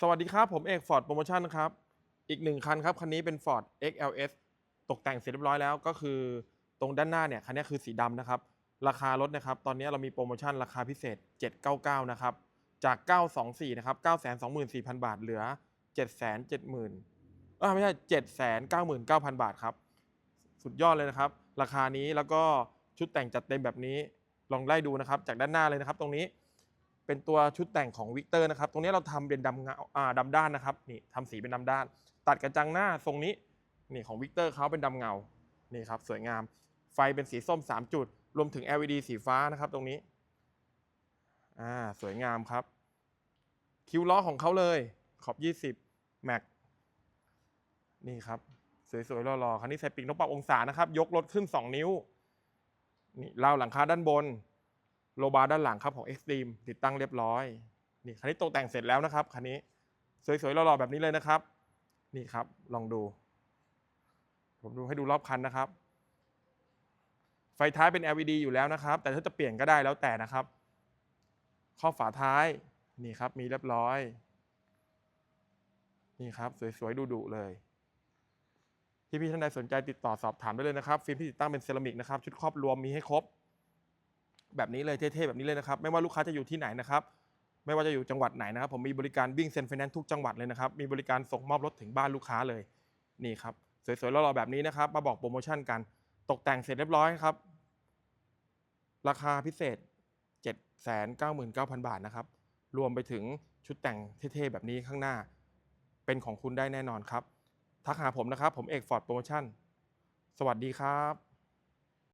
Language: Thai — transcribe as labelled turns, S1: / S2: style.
S1: สวัสดีครับ ผมเอกฟอร์ดโปรโมชั่นครับ อีกหนึ่งคันครับ คันนี้เป็น Ford XLS ตกแต่งเสร็จเรียบร้อยแล้วก็คือตรงด้านหน้าเนี่ย คันนี้คือสีดำนะครับ ราคารถนะครับ ตอนนี้เรามีโปรโมชั่นราคาพิเศษ 799 นะครับ จาก 924 นะครับ 924,000 บาทเหลือ 770,000เออไม่ใช่ 799,000 บาทครับ สุดยอดเลยนะครับ ราคานี้แล้วก็ชุดแต่งจัดเต็มแบบนี้ลองไล่ดูนะครับ จากด้านหน้าเลยนะครับ ตรงนี้ เป็นตัวชุดแต่งของวิกเตอร์นะครับ ตรงนี้เราทำเป็นดำเงาดำด้านนะครับ นี่ทำสีเป็นดำด้าน ตัดกระจังหน้าทรงนี้ นี่ของวิกเตอร์เขาเป็นดำเงา นี่ครับ สวยงาม ไฟเป็นสีส้ม 3 จุด รวมถึง LED สีฟ้านะครับ ตรงนี้ อ่า สวยงามครับ คิวล้อของเขาเลย ขอบ 20แม็กนี่ครับ สวยๆหล่อๆคันนี้ใส่ปีกนกปรับองศานะครับ ยกรถขึ้น 2 นิ้ว นี่ราวหลังคาด้านบน โลบาร์ด้านหลังครับของ Extreme ติดตั้งเรียบร้อย นี่คันนี้ตกแต่งเสร็จแล้วนะครับคันนี้สวยๆหล่อๆแบบนี้เลยนะครับ นี่ครับลองดู ผมดูให้ดูรอบคันนะครับ ไฟท้ายเป็น LED อยู่แล้วนะครับ แต่ถ้าจะเปลี่ยนก็ได้แล้วแต่นะครับ ข้อบฝาท้ายนี่ครับมีเรียบร้อย นี่ครับสวยๆดุๆเลยที่พี่ท่านใดสนใจติดต่อสอบถามได้เลยนะครับ ฟิล์มที่ติดตั้งเป็นเซรามิกนะครับ ชุดครอบรวมมีให้ครบ แบบนี้เลยเท่ๆแบบนี้เลยนะครับไม่ว่าลูกค้าจะอยู่ที่ไหนนะครับไม่ว่าจะอยู่จังหวัดไหนนะครับผมมีบริการวิ่งเซ็นไฟแนนซ์ทุกจังหวัดเลยนะครับมีบริการส่งมอบรถถึงบ้านลูกค้าเลยนี่ครับสวยๆหล่อๆแบบนี้นะครับ มาบอกโปรโมชั่นกัน ตกแต่งเสร็จเรียบร้อยครับ ราคาพิเศษ 799,000 บาทนะครับ รวมไปถึงชุดแต่งเท่ๆแบบนี้ข้างหน้า เป็นของคุณได้แน่นอนครับ ทักหาผมนะครับ ผมเอกฟอร์ดโปรโมชั่น สวัสดีครับ